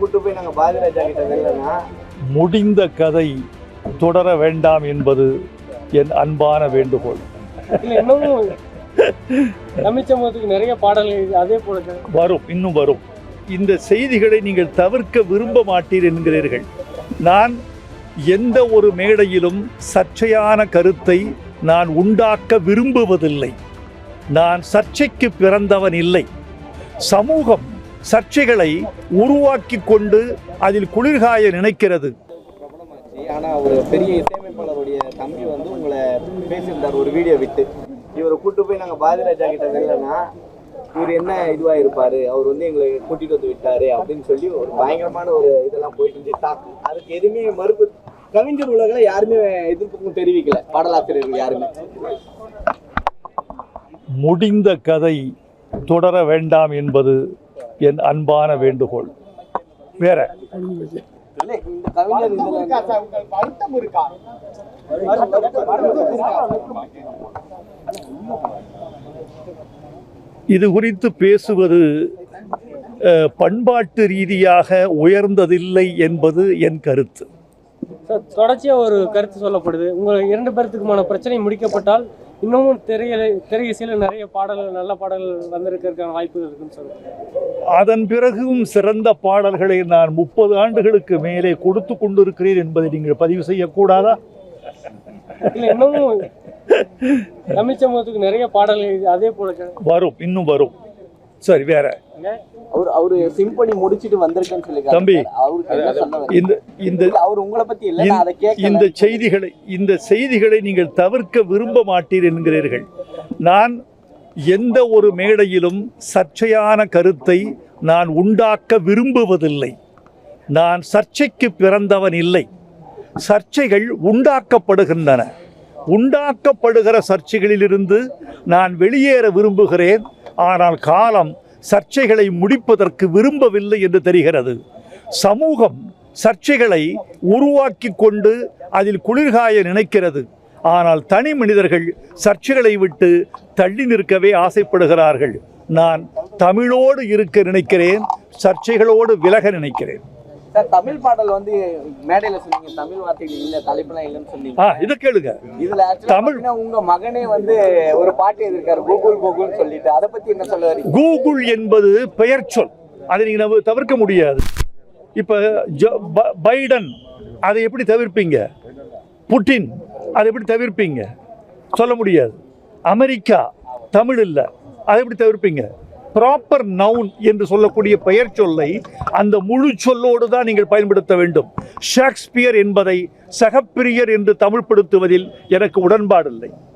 கூட்டு போய் நாங்க பாரதிராஜா கிட்ட வெல்லனா முடிந்த கதை தொடர வேண்டாம் என்பது என் அன்பான வேண்டுகோள். இல்ல இன்னமும் தமிழ் சமூகத்துக்கு நிறைய பாடல்கள் அதே போல. வரும் இன்னும் வரும். இந்த செய்திகளை நீங்கள் தவிர்க்க விரும்ப மாட்டீர் என்கிறீர்கள். நான் எந்த ஒரு மேடையிலும் சர்ச்சையான கருத்தை நான் உண்டாக்க விரும்புவதில்லை. நான் சர்ச்சைக்கு பிறந்தவன் இல்லை. சமூகம் சர்ச்சைகளை உருவாக்கி கொண்டு அதில் குளிர்காய நினைக்கிறது. பிரபலமாச்சு ஆனா ஒரு பெரிய இசையமைப்பாளருடைய தம்பி வந்து உங்களை பேசியிருந்தார் ஒரு வீடியோ விட்டு. இவரை கூட்டு போய் நாங்க பாரதிராஜா கிட்ட வெல்லனா இவர் என்ன இதுவா இருப்பாரு அவர் வந்து எங்களை கூட்டிட்டு வந்து விட்டாரு அப்படின்னு சொல்லி ஒரு பயங்கரமான ஒரு இதெல்லாம் போயிட்டு இருந்துச்சு. அதுக்கு எதுவுமே மறுப்பு கவிஞர் உலகில் யாருமே எதிர்ப்புக்கும் தெரிவிக்கல. பாடலாசிரியர்கள் யாருமே. முடிந்த கதை தொடர வேண்டாம் என்பது என் அன்பான வேண்டுகோள். வேற. இது குறித்து பேசுவது பண்பாட்டு ரீதியாக உயர்ந்ததில்லை என்பது என் கருத்து. தொடர்ச்சியாக ஒரு கருத்து சொல்லப்படுது. உங்கள் இரண்டு பேர்த்துக்குமான பிரச்சனை முடிக்கப்பட்டால் இன்னமும் திரைய திரையிசையில நிறைய பாடல்கள் நல்ல பாடல்கள் வந்திருக்கிறதுக்கான வாய்ப்புகள் இருக்குன்னு சொல்லுங்க. அதன் பிறகும் சிறந்த பாடல்களை நான் முப்பது ஆண்டுகளுக்கு மேலே கொடுத்து கொண்டிருக்கிறேன் என்பதை நீங்கள் பதிவு செய்யக்கூடாதா? இல்ல இன்னமும் தமிழ் சமூகத்துக்கு நிறைய பாடல்கள் அதே போல. வரும் இன்னும் வரும். சரி வேற. அவர் அவரு சிம்பனி முடிச்சிட்டு வந்திருக்கேன்னு சொல்லி தம்பி. இந்த இந்த அவர் உங்களை பத்தி இல்ல இந்த செய்திகளை இந்த செய்திகளை நீங்கள் தவிர்க்க விரும்ப மாட்டீர் என்கிறீர்கள். நான் எந்த ஒரு மேடையிலும் சர்ச்சையான கருத்தை நான் உண்டாக்க விரும்புவதில்லை. நான் சர்ச்சைக்கு பிறந்தவன் இல்லை. சர்ச்சைகள் உண்டாக்கப்படுகின்றன. உண்டாக்கப்படுகிற சர்ச்சைகளிலிருந்து நான் வெளியேற விரும்புகிறேன். ஆனால் காலம் சர்ச்சைகளை முடிப்பதற்கு விரும்பவில்லை என்று தெரிகிறது. சமூகம் சர்ச்சைகளை உருவாக்கி கொண்டு அதில் குளிர்காய நினைக்கிறது. ஆனால் தனி மனிதர்கள் சர்ச்சைகளை விட்டு தள்ளி நிற்கவே ஆசைப்படுகிறார்கள். நான் தமிழோடு இருக்க நினைக்கிறேன் சர்ச்சைகளோடு விலக நினைக்கிறேன். சார் தமிழ் பாடல் வந்து மேடையில சொன்னீங்க தமிழ் வார்த்தைகள் இல்ல தலைப்புலாம் இல்லைன்னு சொன்னீங்க. இதை கேளுங்க. இதுல தமிழ்- உங்க மகனே வந்து ஒரு பாட்டு எழுதிருக்காரு கூகுள் கூகுள் சொல்லிட்டு. அதை பத்தி என்ன சொல்ல வரீங்க? கூகுள் என்பது பெயர் சொல். அதை நீங்கள் நம்ம தவிர்க்க முடியாது. இப்போ பைடன் அதை எப்படி தவிர்ப்பீங்க? புட்டின் அதை எப்படி தவிர்ப்பீங்க? சொல்ல முடியாது. அமெரிக்கா தமிழ் இல்லை அதை எப்படி தவிர்ப்பீங்க? ப்ராப்பர் நவுன் என்று சொல்லக்கூடிய பெயர் சொல்லை அந்த முழு சொல்லோடு தான் நீங்கள் பயன்படுத்த வேண்டும். ஷேக்ஸ்பியர் என்பதை சகப்பிரியர் என்று தமிழ்படுத்துவதில் எனக்கு உடன்பாடில்லை.